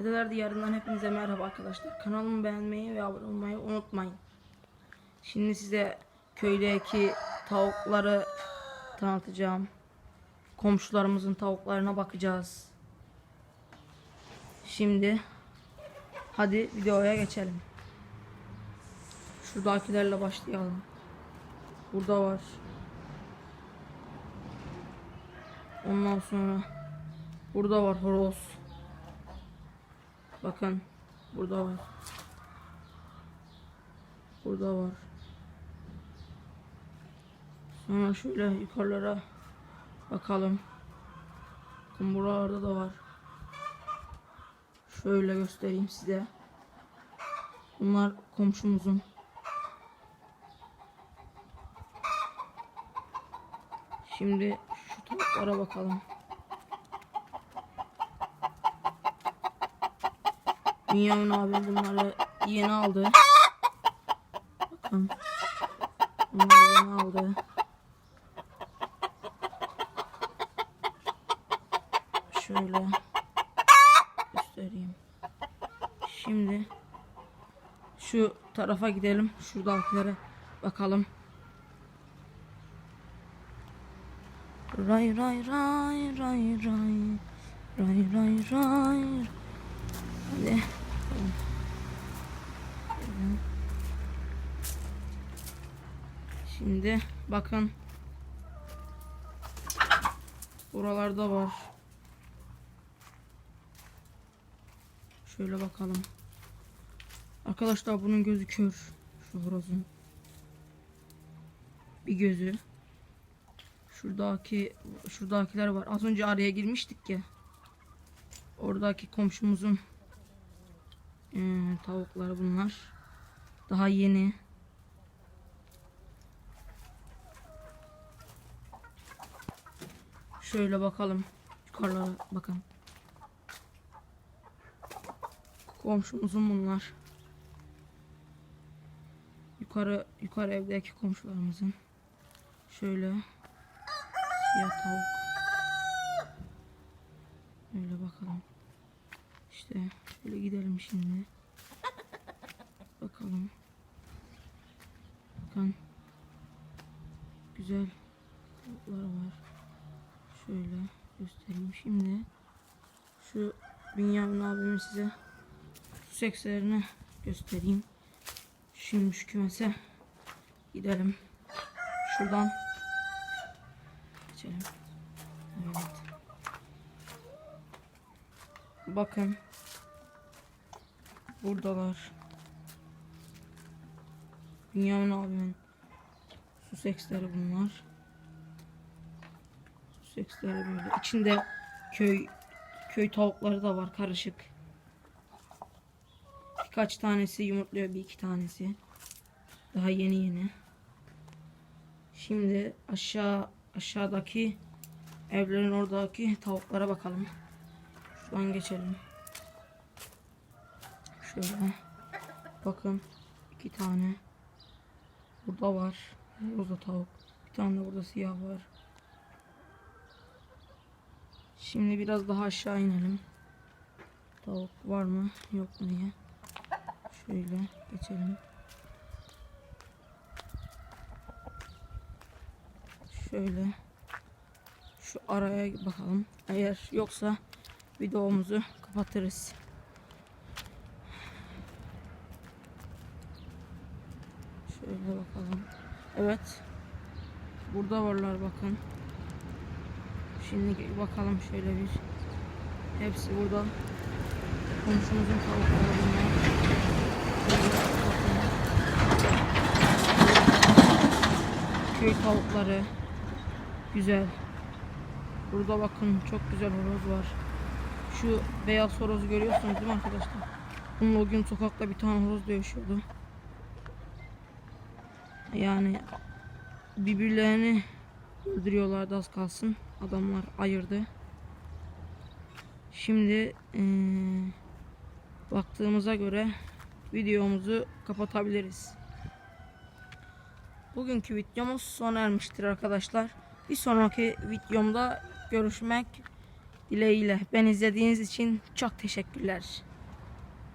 Dedeler Diyarı'ndan hepinize merhaba arkadaşlar. Kanalımı beğenmeyi ve abone olmayı unutmayın. Şimdi size köydeki tavukları tanıtacağım. Komşularımızın tavuklarına bakacağız. Şimdi hadi videoya geçelim. Şuradakilerle başlayalım. Burada var. Ondan sonra burada var horoz. Bakın burada var. Burada var. Sonra şöyle yukarılara bakalım. Bakın buralarda da var. Şöyle göstereyim size. Bunlar komşumuzun. Şimdi şu tavuklara bakalım. Dünyanın abi bunları yeni aldı. Bunları yeni aldı. Şöyle göstereyim. Şimdi şu tarafa gidelim. Şuradakilere bakalım. Ray ray ray ray ray ray ray ray Hadi. Şimdi bakın. Buralarda var. Şöyle bakalım. Arkadaşlar bunun gözü kör. Şu horozun. Bir gözü. Şuradaki şuradakiler var. Az önce araya girmiştik ya. Oradaki komşumuzun ee, tavuklar bunlar. Daha yeni. Şöyle bakalım. Yukarılara bakın. Komşumuzun bunlar. Yukarı yukarı evdeki komşularımızın. Şöyle siyah tavuk. Öyle bakalım. İşte şöyle gidelim şimdi. Bakalım. Bakın. Güzel tavuklar var. Şöyle göstereyim şimdi. Şu Bünyamin abimin size su sekslerini göstereyim. Şimdi şu kümese gidelim. Şuradan geçelim. Evet. Bakın. Buradalar. Dünyanın abimin su seksleri bunlar. Seksleri böyle. İçinde köy köy tavukları da var karışık. Birkaç tanesi yumurtluyor bir iki tanesi. Daha yeni yeni. Şimdi aşağı aşağıdaki evlerin oradaki tavuklara bakalım. Şuradan geçelim. Şöyle. Bakın. iki tane. Burada var. Burada tavuk. Bir tane de burada siyah var. Şimdi biraz daha aşağı inelim. Tavuk var mı? Yok mu diye. Şöyle geçelim. Şöyle. Şu araya bakalım. Eğer yoksa videomuzu kapatırız. Şöyle bakalım. Evet. Burada varlar bakın. Şimdi bakalım şöyle bir. Hepsi burada. Komşumuzun tavukları bunlar. Köy tavukları. Güzel. Burada bakın çok güzel horoz var. Şu beyaz horozu görüyorsunuz değil mi arkadaşlar? Bunun o gün sokakta bir tane horoz dövüşüyordu. Yani birbirlerini öldürüyorlardı az kalsın. Adamlar ayırdı. Şimdi eee, baktığımıza göre videomuzu kapatabiliriz. Bugünkü videomuz sona ermiştir arkadaşlar. Bir sonraki videomda görüşmek dileğiyle. Ben izlediğiniz için çok teşekkürler.